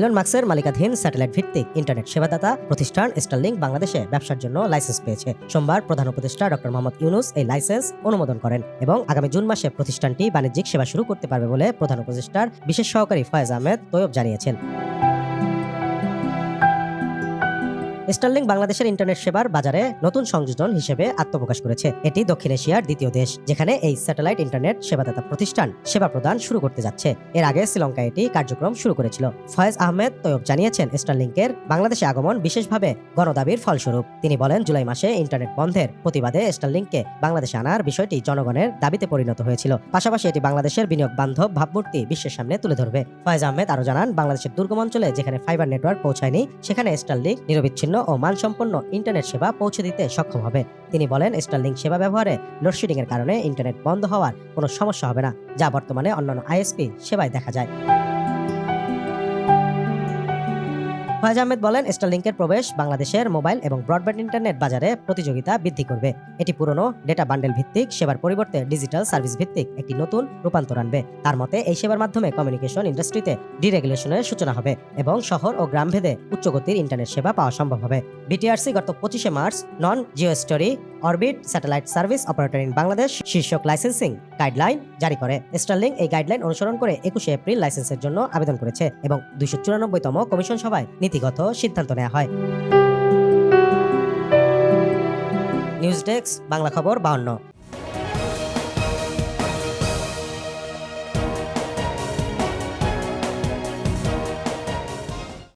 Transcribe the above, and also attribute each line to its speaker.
Speaker 1: Elon মার্কসের মালিকাধীন satellite ভিত্তিক internet সেবাদাতা প্রতিষ্ঠান স্টারলিংক বাংলাদেশে ব্যবসার জন্য লাইসেন্স পেয়েছে। সোমবার প্রধান উপদেষ্টা ডক্টর মোহাম্মদ ইউনুস এই লাইসেন্স অনুমোদন করেন এবং আগামী জুন মাসে প্রতিষ্ঠানটি বাণিজ্যিক সেবা শুরু করতে পারবে বলে প্রধান উপদেষ্টার বিশেষ সহকারী ফয়েজ আহমেদ তৈয়ব জানিয়েছেন। স্টারলিংক বাংলাদেশের ইন্টারনেট সেবার বাজারে নতুন সংযোজন হিসেবে আত্মপ্রকাশ করেছে। এটি দক্ষিণ এশিয়ার দ্বিতীয় দেশ, যেখানে এই স্যাটেলাইট ইন্টারনেট সেবাদাতা প্রতিষ্ঠান সেবা প্রদান শুরু করতে যাচ্ছে। এর আগে শ্রীলঙ্কায় এটি কার্যক্রম শুরু করেছিল। ফয়েজ আহমেদ তৈয়ব জানিয়েছেন, স্টারলিংকের বাংলাদেশে আগমন বিশেষভাবে গণদাবির ফলস্বরূপ। তিনি বলেন, জুলাই মাসে ইন্টারনেট বন্ধের প্রতিবাদে স্টারলিংককে বাংলাদেশে আনার বিষয়টি জনগণের দাবিতে পরিণত হয়েছিল। পাশাপাশি এটি বাংলাদেশের বিনিয়োগ বান্ধব ভাবমূর্তি বিশ্বের সামনে তুলে ধরবে। ফয়েজ আহমেদ আরও জানান, বাংলাদেশের দুর্গম অঞ্চলে যেখানে ফাইবার নেটওয়ার্ক পৌঁছায়নি, সেখানে স্টারলিংক নিরবিচ্ছিন্ন ও মানসম্পন্ন ইন্টারনেট সেবা পৌঁছে দিতে সক্ষম হবে। তিনি বলেন স্টারলিংক সেবা ব্যবহারে লোডশেডিং এর কারণে ইন্টারনেট বন্ধ হওয়ার কোনো সমস্যা হবে না, যা বর্তমানে অন্যান্য আইএসপি সেবায় দেখা যায়। ফয়েজ আহমেদ বলেন স্টারলিংকের প্রবেশ বাংলাদেশের মোবাইল এবং ব্রডব্যান্ড ইন্টারনেট বাজারে প্রতিযোগিতা বৃদ্ধি করবে। এটি পুরনো ডেটা বান্ডেল ভিত্তিক, সেবার পরিবর্তে ডিজিটাল সার্ভিস ভিত্তিক একটি নতুন রূপান্তর আনবে। তার মতে, এই সেবার মাধ্যমে কমিউনিকেশন ইন্ডাস্ট্রিতে ডিরেগুলেশনের সূচনা হবে এবং শহর ও গ্রাম ভেদে উচ্চগতির ইন্টারনেট সেবা পাওয়া সম্ভব হবে। বিটিআরসি গত পঁচিশে March non geostationary orbit satellite service operator in Bangladesh শীর্ষক লাইসেন্সিং গাইডলাইন জারি করে। স্টারলিং এই গাইডলাইন অনুসরণ করে একুশে এপ্রিল লাইসেন্সের জন্য আবেদন করেছে এবং দুইশো চুরানব্বইতম কমিশন সভায় নীতিগত সিদ্ধান্ত নেওয়া হয়। নিউজ ডেস্ক বাংলা খবর বাউন্ন।